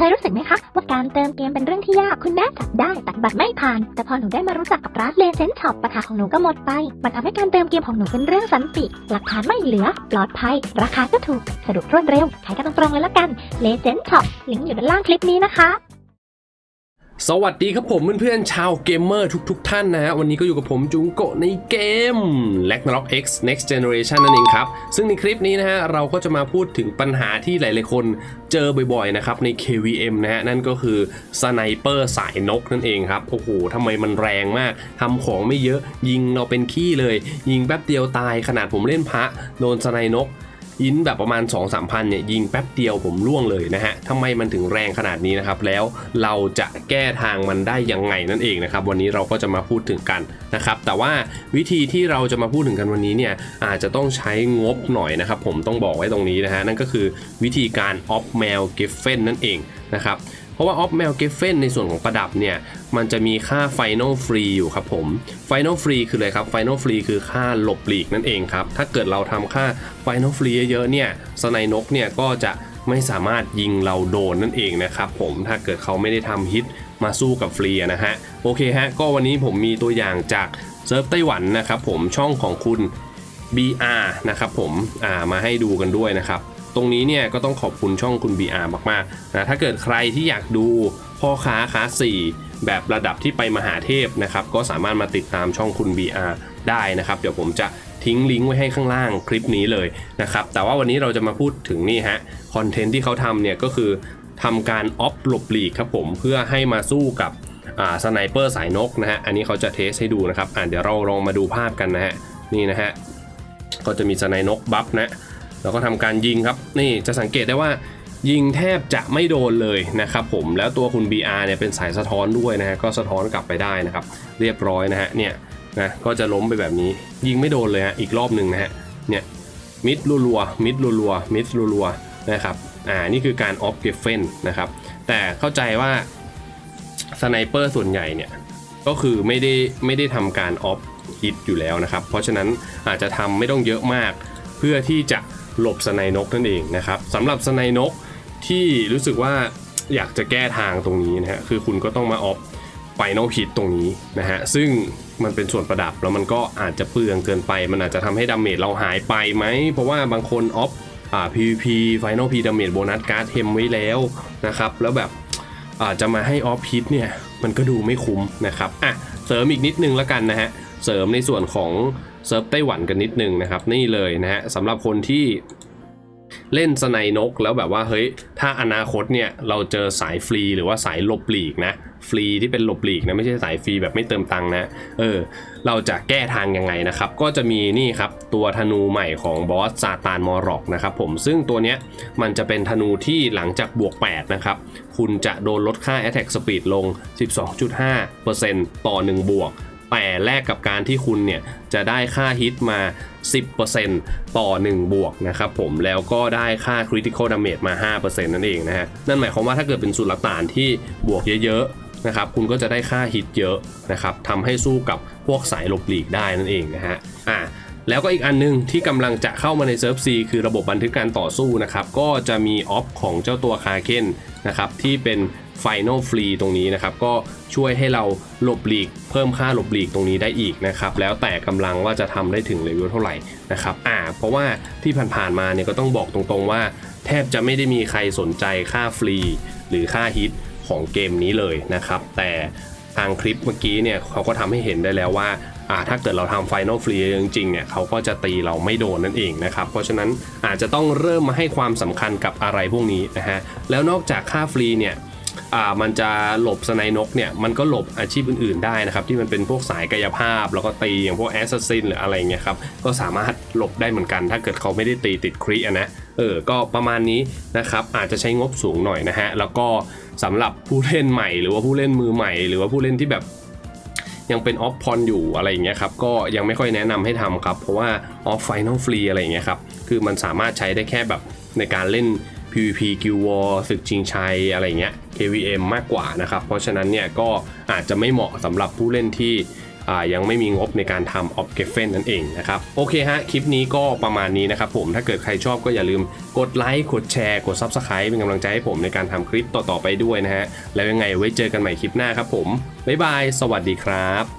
เคยรู้สึกไหมคะ ว่าการเติมเกมเป็นเรื่องที่ยากคุณแม่จับได้แต่บัตรไม่ผ่าน แต่พอหนูได้มารู้จักกับร้านเลเซนช็อปปัญหาของหนูก็หมดไป มันทำให้การเติมเกมของหนูเป็นเรื่องสันติ หลักฐานไม่เหลือ ปลอดภัย ราคาก็ถูกสะดวกรวดเร็วใช้กันตรงๆเลยละกันเลเซนช็อปลิงก์อยู่ด้านล่างคลิปนี้นะคะ สวัสดีครับผมเพื่อนๆชาวเกมเมอร์ทุกๆทท่านนะฮะ วันนี้ก็อยู่กับผมจุงโกะในเกม l a g n a r o k X Next Generation นั่นเองครับ ซึ่งในคลิปนี้นะฮะ เราก็จะมาพูดถึงปัญหาที่หลายๆคนเจอบ่อยๆ นะครับ ใน KVM นะฮะ นั่นก็คือสไนเปอร์สายนกนั่นเองครับ โอ้โหทำไมมันแรงมากทำของไม่เยอะยิงเราเป็นขี้เลย ยิงแป๊บเดียวตายขนาดผมเล่นพระโดนสไนนก ยินแบบประมาณ 2 3 0 0พันเนี่ยยิงแป๊บเดียวผมล่วงเลยนะฮะทำไมมันถึงแรงขนาดนี้นะครับ แล้วเราจะแก้ทางมันได้ยังไงนั่นเองนะครับ วันนี้เราก็จะมาพูดถึงกันนะครับ แต่ว่าวิธีที่เราจะมาพูดถึงกันวันนี้เนี่ยอาจจะต้องใช้งบหน่อยนะครับ ผมต้องบอกไว้ตรงนี้นะฮะนั่นก็คือวิธีการออฟแมวกิฟเฟนนั่นเองนะครับ เพราะว่า off mail giffen ในส่วนของประดับเนี่ย มันจะมีค่า final free อยู่ครับผม final free คืออะไรครับ final free คือค่าหลบหลีกนั่นเองครับ ถ้าเกิดเราทำค่า final free เยอะๆเนี่ยสไนนกเนี่ยก็จะไม่สามารถยิงเราโดนนั่นเองนะครับผมถ้าเกิดเขาไม่ได้ทำฮิตมาสู้กับฟรีนะฮะโอเคฮะก็วันนี้ผมมีตัวอย่างจากเซิร์ฟไต้หวันนะครับผมช่องของคุณ BR นะครับผมอ่ามาให้ดูกันด้วยนะครับ ตรงนี้เนี่ยก็ต้องขอบคุณช่องคุณ BR มากๆนะถ้าเกิดใครที่อยากดูพ่อค้าค้าสี่แบบระดับที่ไปมหาเทพนะครับก็สามารถมาติดตามช่องคุณ BR ได้นะครับ เดี๋ยวผมจะทิ้งลิงก์ไว้ให้ข้างล่างคลิปนี้เลยนะครับแต่ว่าวันนี้เราจะมาพูดถึงนี่ฮะคอนเทนต์ที่เขาทำเนี่ยก็คือทำการออฟหลบหลีกครับผมเพื่อให้มาสู้กับสไนเปอร์สายนกนะฮะอันนี้เขาจะเทสให้ดูนะครับอ่าเดี๋ยวเราลองมาดูภาพกันนะฮะนี่นะฮะก็จะมีสไนนกบัฟนะ แล้วก็ทำการยิงครับ นี่จะสังเกตได้ว่ายิงแทบจะไม่โดนเลยนะครับผมแล้วตัวคุณ BR เนี่ยเป็นสายสะท้อนด้วยนะฮะก็สะท้อนกลับไปได้นะครับ เรียบร้อยนะฮะเนี่ยนะก็จะล้มไปแบบนี้ ยิงไม่โดนเลยฮะอีกรอบหนึ่งนะฮะเนี่ยมิดรัวๆมิดรัวๆมิดรัวๆนะครับอ่านี่คือการออฟเกฟเฟนนะครับแต่เข้าใจว่าสไนเปอร์ส่วนใหญ่เนี่ยก็คือไม่ได้ไม่ได้ทำการออฟฮิตอยู่แล้วนะครับ เพราะฉะนั้นอาจจะทำไม่ต้องเยอะมาก เพื่อที่จะ หลบสไนนกนั่นเองนะครับสำหรับสไนนกที่รู้สึกว่าอยากจะแก้ทางตรงนี้นะฮะคือคุณก็ต้องมาออฟไฟนอลฮิตตรงนี้นะฮะซึ่งมันเป็นส่วนประดับแล้วมันก็อาจจะเปลืองเกินไป มันอาจจะทำให้ดาเมจเราหายไปไหม เพราะว่าบางคนออฟอ่า PVP Final P Damage Bonus Card เทมไว้แล้วนะครับ แล้วแบบอาจจะมาให้ออฟฮิตเนี่ย มันก็ดูไม่คุ้มนะครับ อะ เสริมอีกนิดนึงแล้วกันนะฮะ เสริมในส่วนของเซิร์ฟไต้หวันกันนิดนึงนะครับ นี่เลยนะฮะสำหรับคนที่เล่นสไนนกแล้วแบบว่าเฮ้ยถ้าอนาคตเนี่ยเราเจอสายฟรีหรือว่าสายหลบหลีกนะฟรีที่เป็นหลบหลีกนะไม่ใช่สายฟรีแบบไม่เติมตังค์นะเออเราจะแก้ทางยังไงนะครับ ก็จะมีนี่ครับตัวธนูใหม่ของบอสซาตานมอรอกนะครับผมซึ่งตัวเนี้ยมันจะเป็นธนูที่หลังจากบวก 8 นะครับ คุณจะโดนลดค่า Attack Speed ลง 12.5%ต่อ 1 บวก แต่แลกกับการที่คุณเนี่ยจะได้ค่าฮิตมา 10%ต่อ 1 บวกนะครับผมแล้วก็ได้ค่า Critical Damage มา 5%นั่นเองนะฮะนั่นหมายความว่าถ้าเกิดเป็นสุลต่านที่บวกเยอะๆนะครับคุณก็จะได้ค่าฮิตเยอะนะครับทำให้สู้กับพวกสายหลบหลีกได้นั่นเองนะฮะอ่าแล้วก็อีกอันนึงที่กำลังจะเข้ามาในเซิร์ฟ C คือระบบบันทึกการต่อสู้นะครับ ก็จะมีออฟของเจ้าตัวคาเคนนะครับที่เป็น Final Free ตรงนี้นะครับก็ช่วยให้เราหลบหลีก เพิ่มค่าหลบหลีกตรงนี้ได้อีกนะครับแล้วแต่กำลังว่าจะทำได้ถึงเลเวลเท่าไหร่นะครับอ่าเพราะว่าที่ผ่านๆมาเนี่ยก็ต้องบอกตรงๆว่า แทบจะไม่ได้มีใครสนใจค่าฟรีหรือค่าฮิตของเกมนี้เลยนะครับ แต่ ทางคลิปเมื่อกี้เนี่ยเขาก็ทำให้เห็นได้แล้วว่าอ่าถ้าเกิดเราทำไฟนอลฟรีจริงๆเนี่ยเขาก็จะตีเราไม่โดนนั่นเองนะครับ เพราะฉะนั้นอาจจะต้องเริ่มมาให้ความสำคัญกับอะไรพวกนี้นะฮะแล้วนอกจากค่าฟรีเนี่ยอ่ามันจะหลบสไนนกเนี่ยมันก็หลบอาชีพอื่นๆได้นะครับ ที่มันเป็นพวกสายกายภาพ แล้วก็ตีอย่างพวกแอสซัสซินหรืออะไรเงี้ยครับก็สามารถหลบได้เหมือนกัน ถ้าเกิดเขาไม่ได้ตีติดครีอะนะ เออก็ประมาณนี้นะครับอาจจะใช้งบสูงหน่อยนะฮะแล้วก็สำหรับผู้เล่นใหม่หรือว่าผู้เล่นมือใหม่ หรือว่าผู้เล่นที่แบบยังเป็นออฟพอนอยู่อะไรอย่างเงี้ยครับก็ยังไม่ค่อยแนะนำให้ทำครับ เพราะว่าออฟไฟนอลฟรีอะไรอย่างเงี้ยครับคือมันสามารถใช้ได้แค่แบบในการเล่น PVP Guild War ศึกชิงชัยอะไรเงี้ย KVM มากกว่านะครับ เพราะฉะนั้นเนี่ยก็อาจจะไม่เหมาะสำหรับผู้เล่นที่ ยังไม่มีงบในการทำออฟเกฟเฟนนั่นเองนะครับโอเคฮะคลิปนี้ก็ประมาณนี้นะครับผมถ้าเกิดใครชอบก็อย่าลืมกดไลค์กดแชร์กด Subscribe เป็นกำลังใจให้ผมในการทำคลิปต่อๆไปด้วยนะฮะแล้วยังไงไว้เจอกันใหม่คลิปหน้าครับผมบ๊ายบายสวัสดีครับ